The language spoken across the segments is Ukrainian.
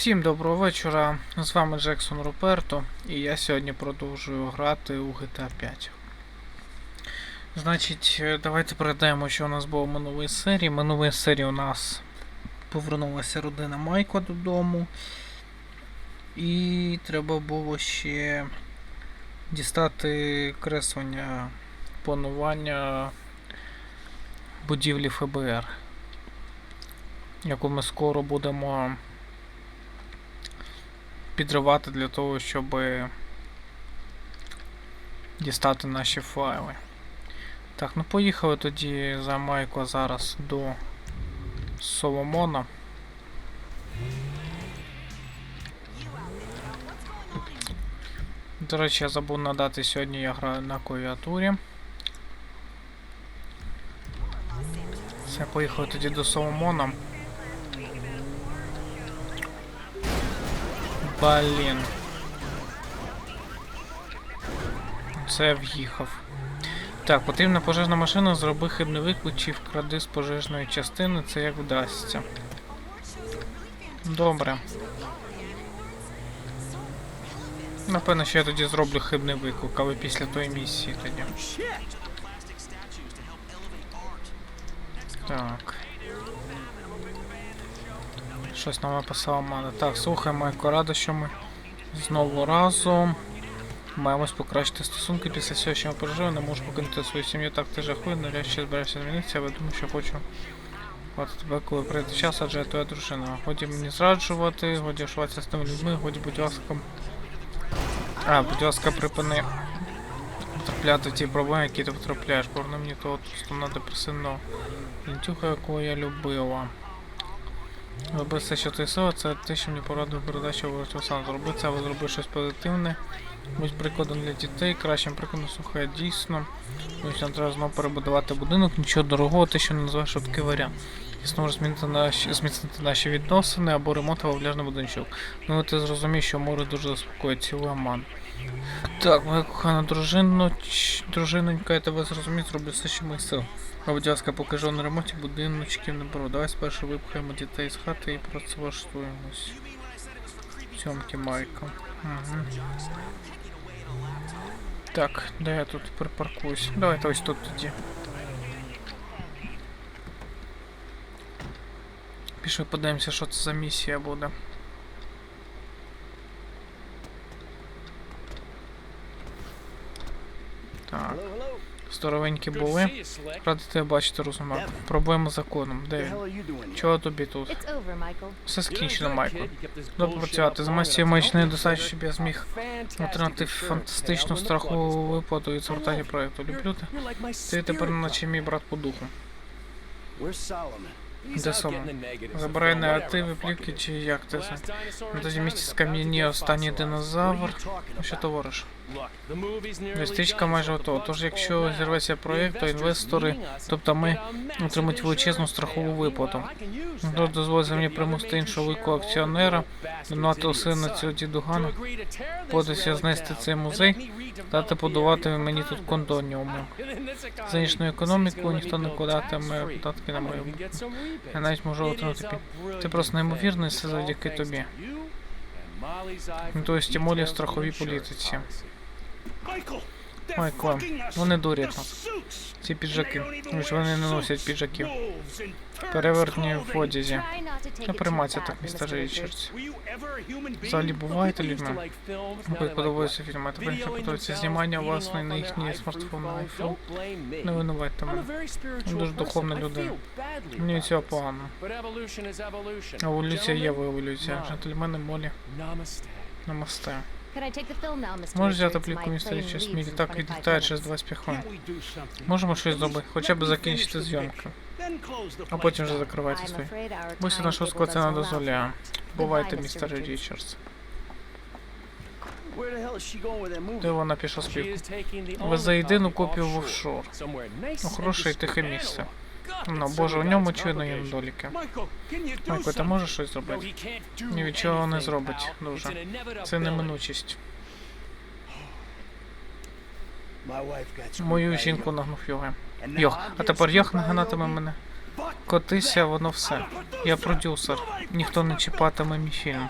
Всім доброго вечора. З вами Джексон Руперто, і я сьогодні продовжую грати у GTA 5. Значить, е, давайте пригадаємо, що у нас було минулої серії. Минулої серії у нас повернулася родина Майкла додому. І треба було ще дістати креслення планування будівлі ФБР, яку ми скоро будемо підривати для того, щоб дістати наші файли. Так, ну поїхали тоді за Майкла зараз до Соломона. До речі, я забув надати сьогодні я граю на клавіатурі. Все, поїхали тоді до Соломона. Блін. Це в'їхав. Так, потрібна пожежна машина, зроби хибний виклик чи вкради з пожежної частини, це як вдасться. Добре. Напевно, що я тоді зроблю хибний виклик, але після тої місії тоді. Так. Щось нам написала мана. Так, слухай, Майко, рада, що ми знову разом. Маємось покращити стосунки після всього, що ми пережили, не можу покинути свою сім'ю, так ти жахує, навряд чи збираєшся змінитися, але думаю, що хочу тебе, коли прийде час, адже я твоя дружина. Годі мені зраджувати, годі шуватися з тими людьми, годі, будь ласка. А, будь ласка, припини потрапляти в ті проблеми, які ти потрапляєш. Поверни мені того стуна депресивного лінтюха, якого я любила. Роби все, що ти сила, це те, що мені порадив передача говорить сам. Зроби це, або зроби щось позитивне. Будь прикладом для дітей, кращим прикладом слухай дійсно. Ось нам треба знову перебудувати будинок, нічого дорогого, те, що не називаєш швидкий варіант. І знову змінити наші, зміцнити наші відносини або ремонт або пляжний будиночок. Ну ти зрозумієш, що море дуже заспокоїть цілий Аман. Так, моя кохана дружино, дружинонька, я тебе зрозумів, зроблю все, що моїх сил. А будь ласка, покажу на ремонті будиночків не беру. Давай спершу випхаємо дітей з хати і працевлаштуємось. Цьомки Майка. Угу. Так, де я тут припаркуюсь? Давайте ось тут тоді. Пішли подивимося, що це за місія буде. Так, Здоровенькі були. Радий тебе бачити, розумак. Проблема з законом. Де він? Чого тобі тут? Все скінчено, Майкл. Добре працювати. Займайся цією маячнею достатньо, щоб я зміг отримати фантастичну страхову виплату від згортання проєкту. Люблю те. Ти тепер наче мій брат по духу. Де Соломон? Забирай негативи, плівки чи як ти це? На тоді місці скам'яніє останній динозавр. Ну що товариш? Листичка майже готова. Тож якщо зірветься проєкт, то інвестори, тобто ми, отримають величезну страхову виплату. Тож дозволить мені примусити іншого великого акціонера, винувати сина цього дідугана, подися знести цей музей, дати подавати мені тут кондоніуми. За нічну економіку ніхто не кладатиме податки на мою. Я навіть можу отримати пі- Ти просто неймовірний, все завдяки тобі. Ну, то есть Молі в страховій політиці. Майкла, вони дурять нас. Ці піджаки. Ось вони не носять піджаків. Перевертні в одязі. Не it приймайся так, містер. Річардс. Взагалі буваєте людьми? Коли подобаються фільми, тепер подобається знімання власної на їхні смартфони iPhone. Не винуватьте мене. Я дуже духовна людина. Мені цього погано. Еволюція є еволюція. Джентльмени Молі. Намасте. Can I take the film now, Mr. Можеш взяти плівку, leaves Мій in літак 25 відлітає через minutes. 25 хвилин. Можемо щось зробити, хоча б закінчити зйомку, а потім вже закривайте I'm свої. afraid our Бусі нашого скла це не дозволяє. Бувайте, містер Річардс. Де вона пішла з плівку? Везе єдину копію в офшор. Ну, хороше і тихе місце. Ну, боже, у ньому чудно є недоліки. Майко, ти можеш щось зробити? Ні від чого не зробить дуже. Це неминучість. Мою жінку нагнув Йога. Йох, а тепер Йох наганатиме мене. Котися, воно все. Я продюсер. Ніхто не чіпатиме мій фільм.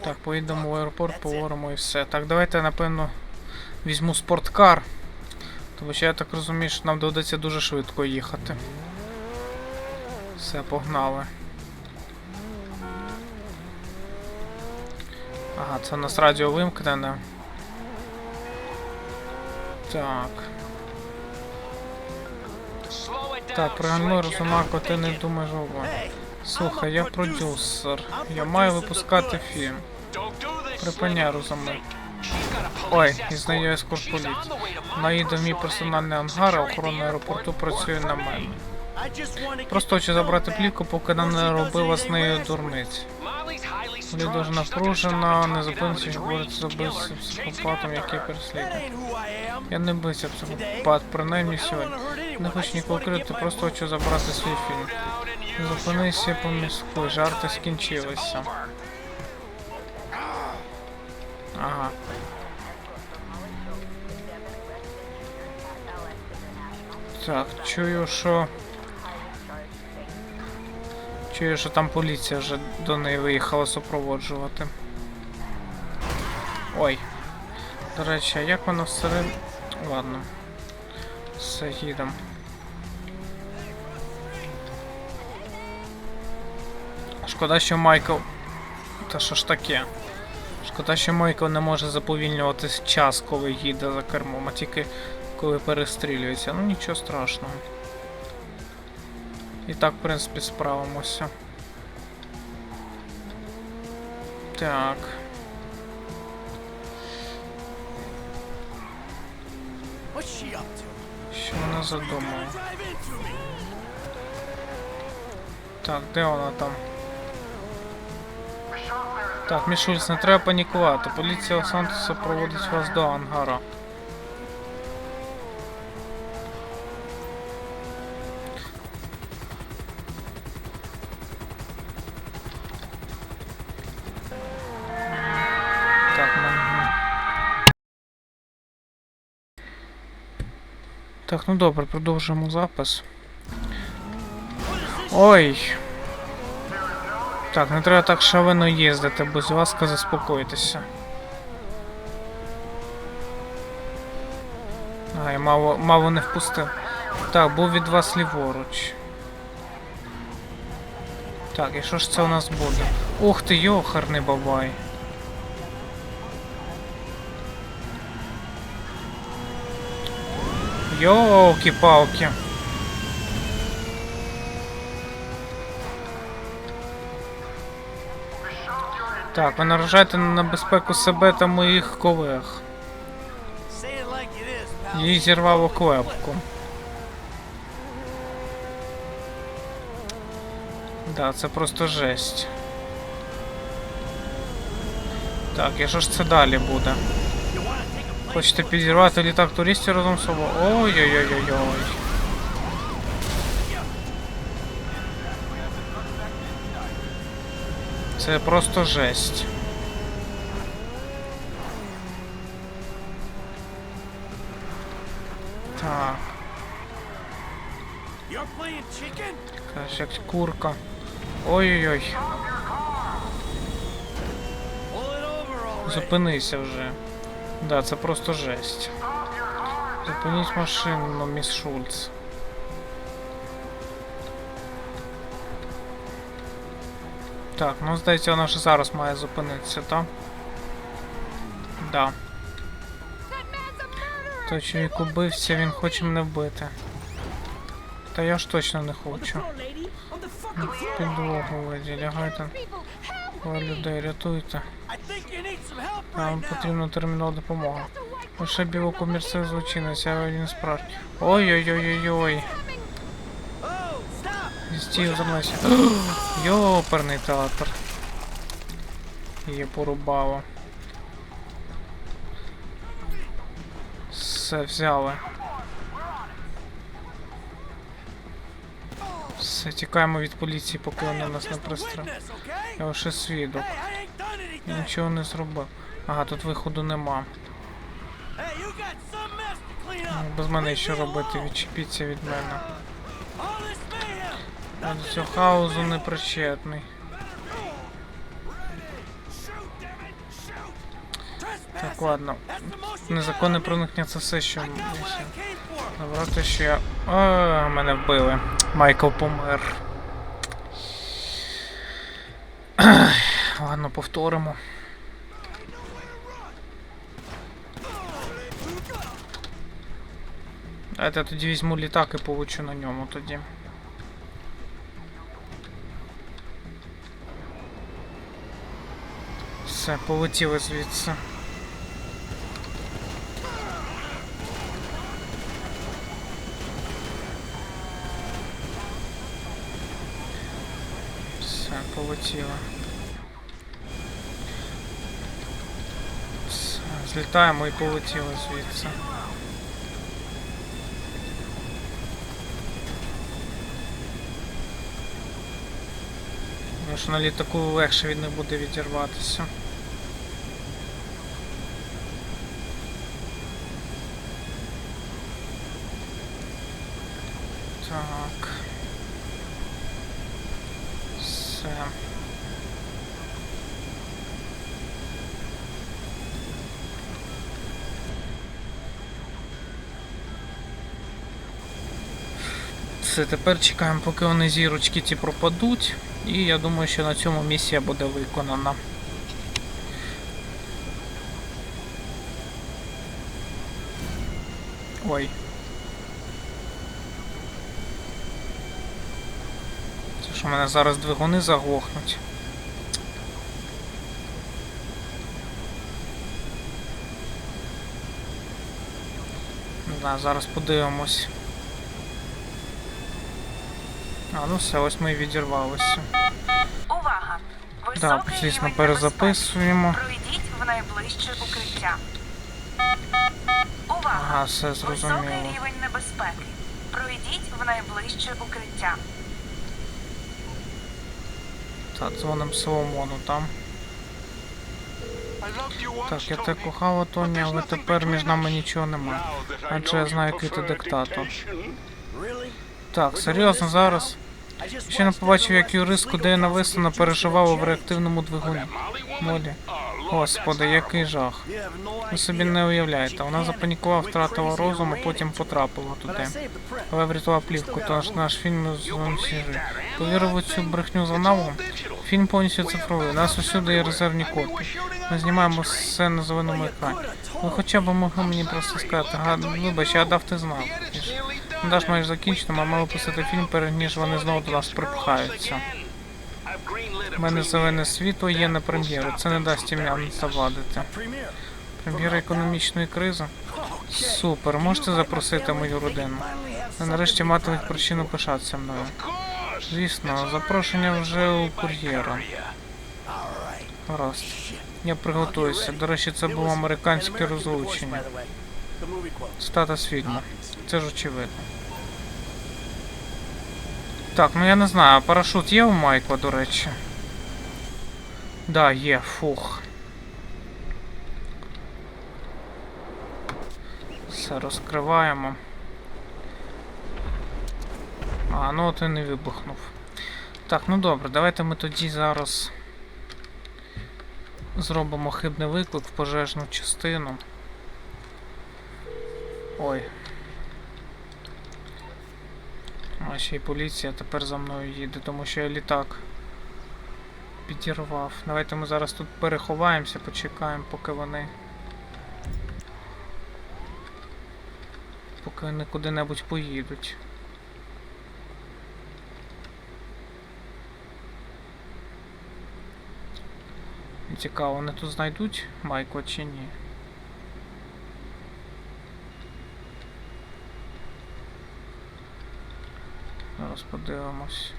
Так, поїдемо в аеропорт, поговоримо і все. Так, давайте, напевно візьму спорткар. Тому що я так розумію, що нам доведеться дуже швидко їхати. Все, погнали. Ага, це у нас радіо вимкнене. Так. Так, пригальмуй Розумако, ти не думаєш ова. Слухай, я продюсер. Я маю випускати фільм. Припиняй, Розумак. Ой, і знаю ескорт поліції. Наїде в мій персональний ангар, а охорона аеропорту працює на мене. Просто хочу забрати плівку, поки нам не робила з нею дурниць. Лі дуже напружена, не зупиниться, що бореться з бився психопатом, який переслідує. Я не бився психопат, принаймні сьогодні. Не хочу нікого крити, просто хочу забрати свій фільм. Зупинися по міську, жарти скінчилися. Ага. Так, чую, що. Чую, що там поліція вже до неї виїхала супроводжувати. Ой. До речі, а як воно всеред... Ладно. Все, їдемо. Шкода, що Майкл. Та що ж таке? Шкода, що Майкл не може заповільнювати час, коли їде за кермом, а тільки коли перестрілюється. Ну нічого страшного. І так, в принципі, справимося. Так. Що вона задумала? Так, де вона там? Так, Мішульц, не треба панікувати. Поліція Сантоса проводить вас до ангара. Так, ну добре, продовжуємо запис. Ой. Так, не треба так шалено їздити, будь ласка, заспокойтеся. А, я мало, мало не впустив. Так, був від вас ліворуч. Так, і що ж це у нас буде? Ух ти, йохарний бабай. Йолки-палки. Так, ви наражаєте на безпеку себе та моїх колег. Їй зірвало клепку. Да, це просто жесть. Так, і що ж це далі буде? Хочете підірвати літак туристів разом з собою? Ой-ой-ой-ой-ой. Це просто жесть. Так, якась як курка. Ой-ой-ой, зупинися вже. Да, це просто жесть. Зупиніть машину, міс Шульц. Так, ну здається, вона вже зараз має зупинитися, так? Да. Той чоловік убився, він хоче мене вбити. Та я ж точно не хочу. Підлогу леді, лягайте. Людей рятуйте. Нам потрібна термінова допомога. Лише білокомірцевий злочинець, а він справді. Ой-ой-ой-ой-ой. Oh! Стів за мною. Йоперний театр. Її порубало. Все, взяли. Все, тікаємо від поліції, поки вони нас не пристрелять. Я лише свідок. Я нічого не зробив. Ага, тут виходу нема. Без мене що робити, відчепіться від мене. Я до цього хаосу не причетний. Так, ладно. Незаконне проникнення це все, що. Добре, те, що я. А, мене вбили. Майкл помер. Ладно, повторимо. Давайте я тоді візьму літак і получу на ньому тоді. Все, полетіли звідси. Все, злітаємо і полетіли звідси. Тому що на літаку легше від них буде відірватися. Так. Все. Все, тепер чекаємо, поки вони зірочки ті пропадуть. І я думаю, що на цьому місія буде виконана. Ой. Це що в мене зараз двигуни заглохнуть. Знаю, зараз подивимось. А, ну все, ось ми і відірвалися. Увага! Високий Так, звісно, рівень перезаписуємо. небезпеки. Пройдіть в найближче укриття. Увага! Ага, все Високий зрозуміло. рівень небезпеки. Пройдіть в найближче укриття. Так, дзвоним Соломону там. Так, я тебе кохала, Тоні, але тепер між нами нічого немає. Адже я знаю, який ти диктатор. Так, серйозно зараз. Ще не побачив, як юрист, куди я нависано переживав в реактивному двигуні. Молі. Господи, який жах. Ви собі не уявляєте. Вона запанікувала, втратила розум, а потім потрапила туди. Але врятувала плівку, тож наш фільм жив. Повірив у цю брехню за наву. Фільм повністю цифровий. У нас усюди є резервні копії. Ми знімаємо все на зеленому екрані. Ви хоча б могли мені просто сказати, вибач, я дав ти знав. Даш маєш закінчено, ми мали писати фільм, перед ніж вони знову до нас припхаються. У мене зелене світло є на прем'єру. Це не дасть нам завадити. Прем'єра економічної кризи. Супер, можете запросити мою родину. Вони нарешті матимуть причину пишатися мною. Звісно, запрошення вже у кур'єра. Гаразд. Я приготуюся. До речі, це було американське розлучення. Статус фільму. Це ж очевидно. Так, ну я не знаю, парашут є у Майкла, до речі. Да, є, фух. Все розкриваємо. А, ну от і не вибухнув. Так, ну добре, давайте ми тоді зараз зробимо хибний виклик в пожежну частину. Ой. А ще й поліція тепер за мною їде, тому що я літак підірвав. Давайте ми зараз тут переховаємося, почекаємо, поки вони. Поки вони куди-небудь поїдуть. Цікаво, вони тут знайдуть Майкла чи ні? Зараз подивимось.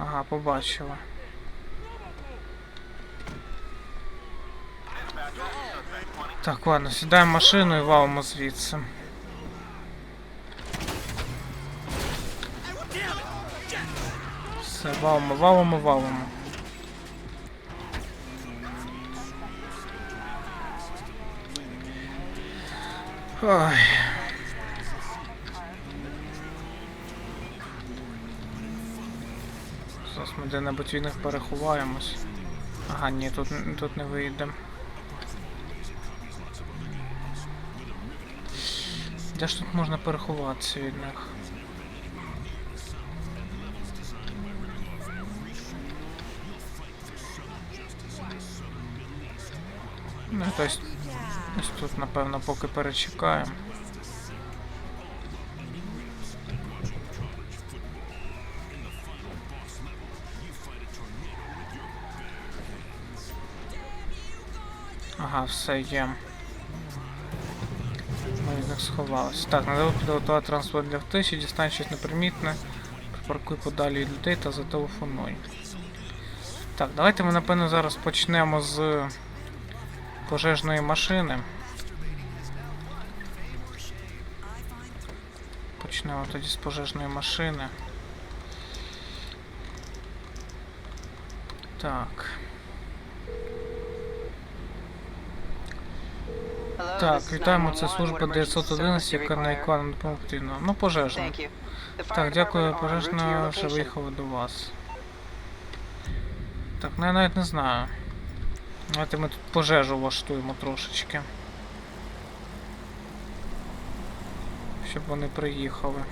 Ага, побачила. Так, ладно, сідаємо машину і валимо звідси. Все, валимо, валимо, валимо. Ой. Зараз ми де-небудь від них переховаємось. Ага, ні, тут, тут не вийде. Де ж тут можна переховатися від них? Ну, тобто, ось тут, напевно, поки перечекаємо. Ага, все є. Ми від них сховалися. Так, треба підготувати транспорт для втечі, дістань щось непримітне, припаркуй подалі від людей та зателефонуй. Так, давайте ми напевно зараз почнемо з пожежної машини. Почнемо тоді з пожежної машини. Так. Так, вітаємо, це служба 911, яка на нам потрібна. Ну, пожежна. Так, дякую, пожежна вже виїхала до вас. Так, ну я навіть не знаю. Давайте ми тут пожежу влаштуємо трошечки. Щоб вони приїхали.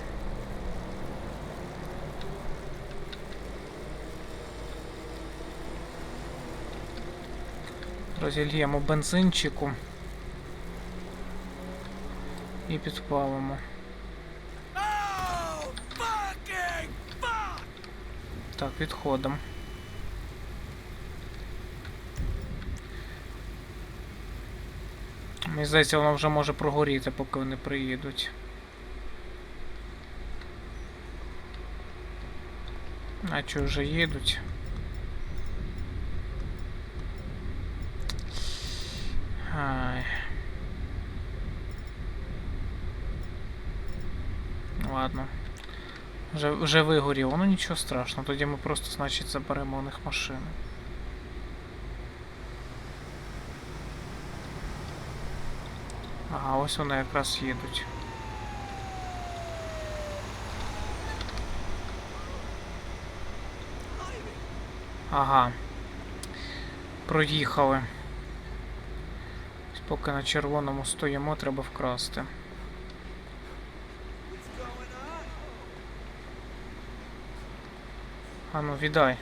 Розільємо бензинчику. І підпалимо. Oh! Так, відходимо. Мені здається, воно вже може прогоріти, поки вони приїдуть. А чи вже їдуть? Ай. Ладно. Вже, вже вигоріло, ну нічого страшного, тоді ми просто, значить, заберемо у них машину. Ага, ось вони якраз їдуть. Ага. Проїхали. Поки на червоному стоїмо, треба вкрасти. А ну, віддай.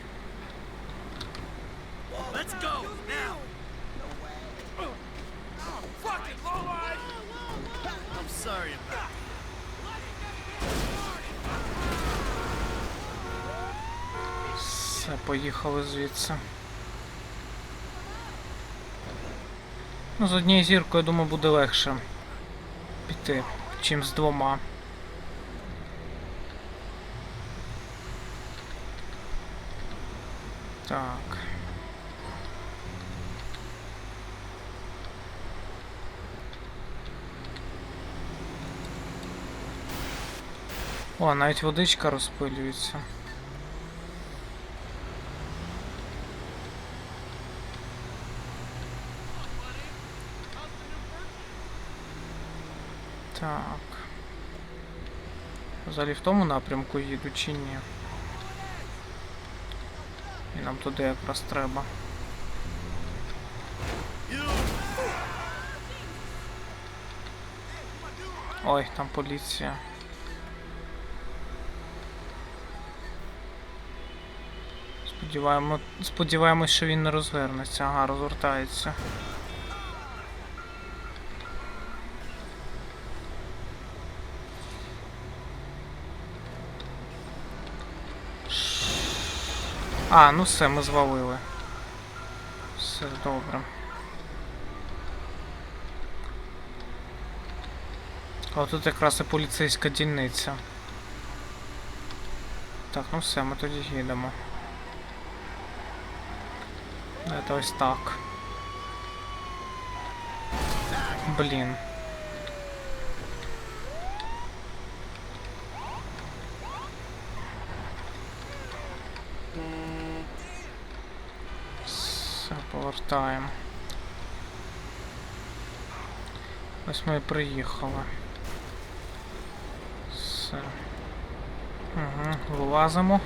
Все, поїхали звідси. Ну, з однією зіркою, я думаю, буде легше піти, чим з двома. Так. О, навіть водичка розпилюється. Так. Взагалі в тому напрямку їду чи ні? І нам туди якраз треба. Ой, там поліція. Сподіваємо, сподіваємось, що він не розвернеться. Ага, розвертається. А, ну все, ми звалили. Все добре. О, тут якраз і поліцейська дільниця. Так, ну все, ми тоді їдемо. Це ось так. Блін. Все, повертаємо. Ось ми і приїхали. Все. Угу, вилазимо.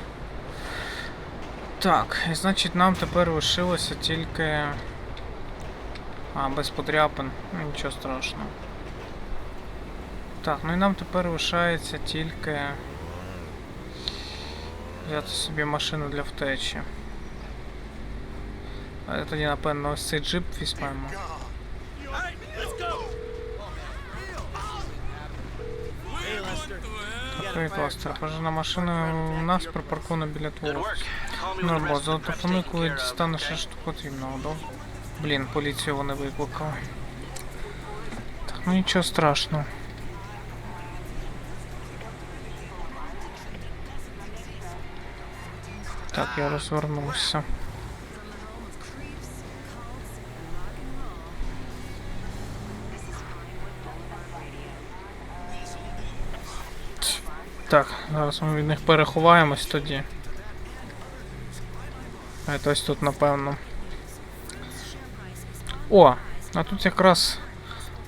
Так, і значить нам тепер лишилося тільки. А, без подряпин. Ну, нічого страшного. Так, ну і нам тепер лишається тільки. Взяти собі машину для втечі. А тоді, напевно, ось цей джип візьмемо. Alright, let's go. Hey, Lester. You got a Привіт, Ластер. Пожежна машина у нас припаркована біля твого. Ну, бо зателефонуй, коли дістанеш що потрібного, добре? Блін, поліцію вони викликали. Так, ну нічого страшного. Так, я розвернувся. Так, зараз ми від них переховаємось тоді. Ось тут, напевно. О! А тут якраз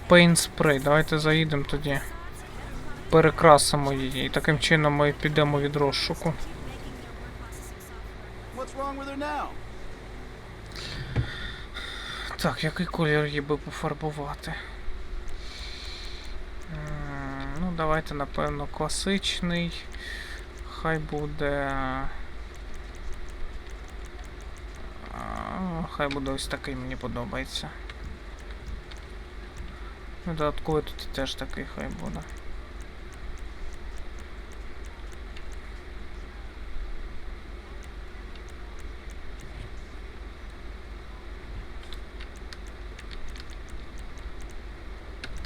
Paint Spray. Давайте заїдемо тоді. Перекрасимо її. І таким чином ми підемо від розшуку. Так, який колір її би пофарбувати? Ну, давайте, напевно, класичний. Хай буде. Хай буде ось такий, мені подобається. Ну, додатково тут і теж такий хай буде.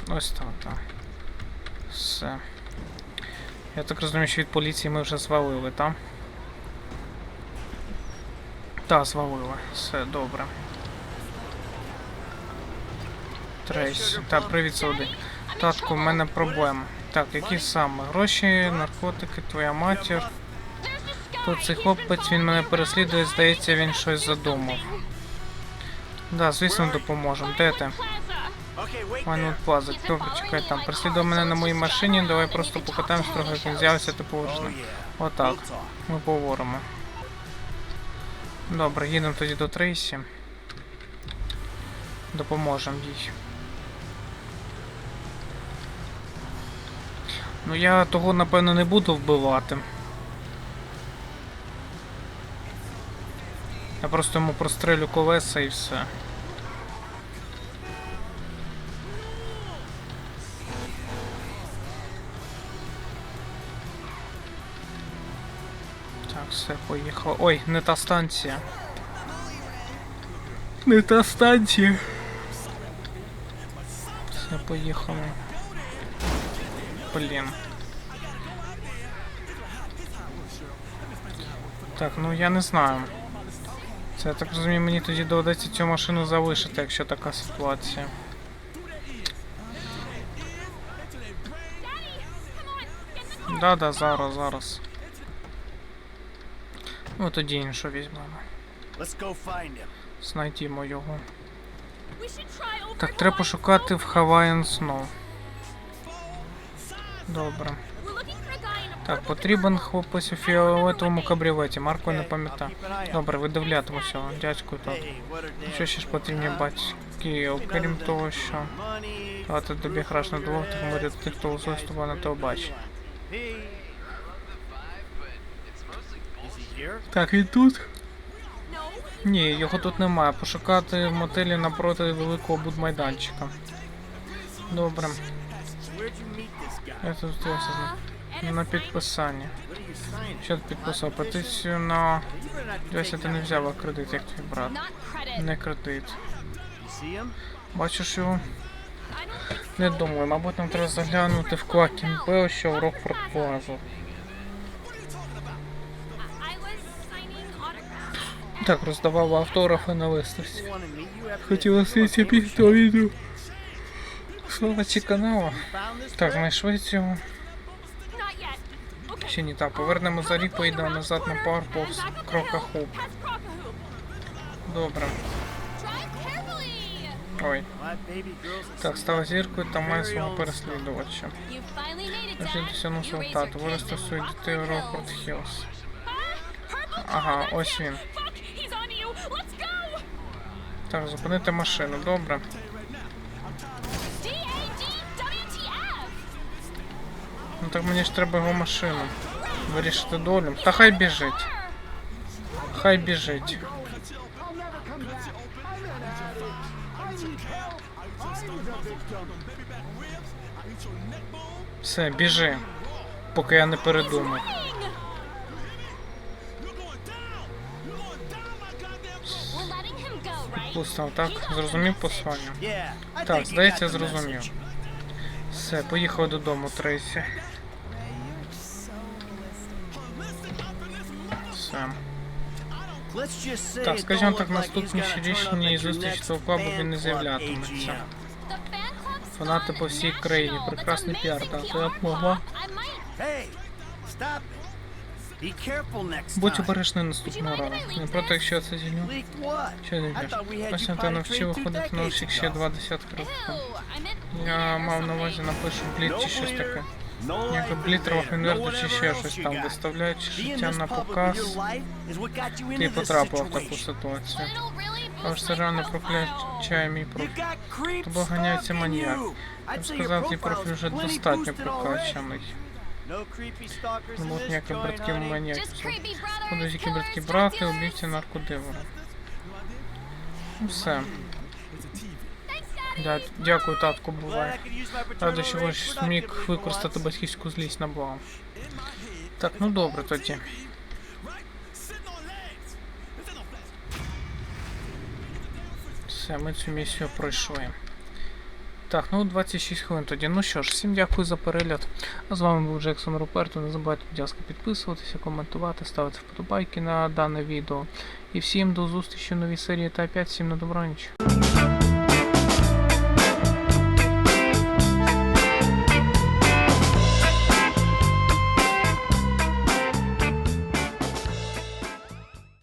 Ось так, так. Все. Я так розумію, що від поліції ми вже звалили, так? Так, звалили. Все добре. Трейс. Так, привіт, Сауди. Татку, в мене проблема. Так, які саме? Гроші, наркотики, твоя матір. Тут цей хлопець, він мене переслідує, здається, він щось задумав. Да, звісно, допоможемо. Де ти? Wait Плаза, добре, чекай там. Переслідуй мене на моїй машині, давай просто покатаємось трохи, як він з'явиться, ти Oh, Отак, ми поговоримо. Добре, їдемо тоді до Трейсі. Допоможемо їй. Ну я того напевно не буду вбивати. Я просто йому прострелю колеса і все. Так, все, поїхало. Ой, не та станція. Не та станція. Все, поїхали. Блін. Так, ну я не знаю. Це я так розумію, мені тоді доведеться цю машину залишити, якщо така ситуація. Да, да, зараз, зараз. Ну тоді іншу візьмемо. Let's go find him. Знайдімо його. Так, треба пошукати в Hawaiian Snow. Добре. Так, потрібен хлопець у фіолетовому кабріолеті. Марко не пам'ятаю. Добре, видивлятимуся, дядьку тут. Що ще ж потрібні батьки, окрім того, що давати тобі граш на двох, морі тих, хто з тобою на he here? Так, він тут? Ні, його тут немає. Пошукати в мотелі напроти великого будмайданчика. Добре, я тут зустрівся з ним. На підписання. Що ти підписав? Петицію на. Дивися, ти не взяла кредит, як твій брат. Не кредит. Бачиш його? Не думаю, мабуть, нам треба заглянути в Квакін Бел, що в Рокфорд Так, роздавав автографи на виставці. Хотіла світі під відео. Слухачі каналу. found Так, знайшли цього. Ще ні так, повернемо за рік, поїдемо назад на Powerpox Крока Хоп. Добре. Ой. Так, стала зіркою та має свого переслідувача. Вже досягнув свого тату, виросте свої дітей у Рокфорд Хілс. Ага, ось він. Так, зупинити машину, добре. Ну так мені ж треба його машину. Вирішити долю. Та хай біжить. Хай біжить. Все, біжи. Поки я не передумав. Go, так? Зрозумів послання? Так, здається, зрозумів. Все, поїхав додому, Трейсі. Все. Так, скажімо так, наступні щорічні зустрічі того клубу він не з'являтиметься. Фанати по всій країні. Прекрасний піар, так. Я б могла. Будь time. обережний наступного разу. Не проти, якщо це зіню. Що had Ось you ти навчив виходити на всіх ще два десятки років. Я мав на увазі напишу блід чи щось таке. Як блітрова No чи ще щось там, виставляючи життя на показ. Ти потрапила в таку ситуацію. But it'll really Але boost ж це реально profile. мій профіль. Тобою ганяється маніяк. Я б сказав, твій профіль вже достатньо прокачаний. No creepy stalkers Не in будуть. Just creepy brothers, Будуть які братки брати, убивці наркодилери. Ну, Все. Дя- Дякую, татку, paternal Радий, що ваш зміг використати батьківську злість на благо. Так, ну добре тоді. Все, ми цю місію пройшли. Так, ну 26 хвилин тоді. Ну що ж, всім дякую за перегляд. А з вами був Джексон Руперто. Не забувайте, будь ласка, підписуватися, коментувати, ставити вподобайки на дане відео. І всім до зустрічі в новій серії та 5. Всім на добраніч.